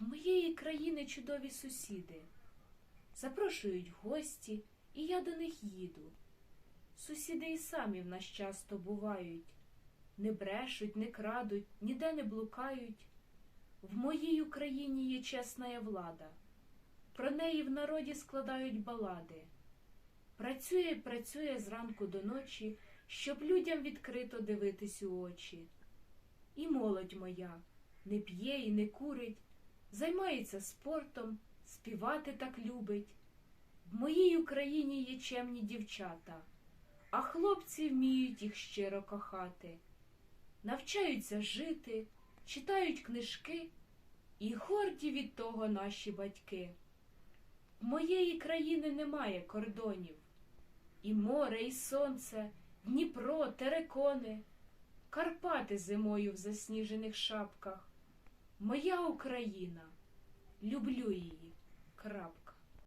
В моєї країни чудові сусіди. Запрошують гості, і я до них їду. Сусіди і самі в нас часто бувають, не брешуть, не крадуть, ніде не блукають. В моїй Україні є чесна влада, про неї в народі складають балади. Працює і працює зранку до ночі, щоб людям відкрито дивитись у очі. І молодь моя не п'є і не курить, займається спортом, співати так любить. В моїй Україні є чемні дівчата, а хлопці вміють їх щиро кохати, навчаються жити, читають книжки, і горді від того наші батьки. В моєї країни немає кордонів, і море, і сонце, Дніпро, терекони, Карпати зимою в засніжених шапках. Моя Україна, люблю її. Крапка.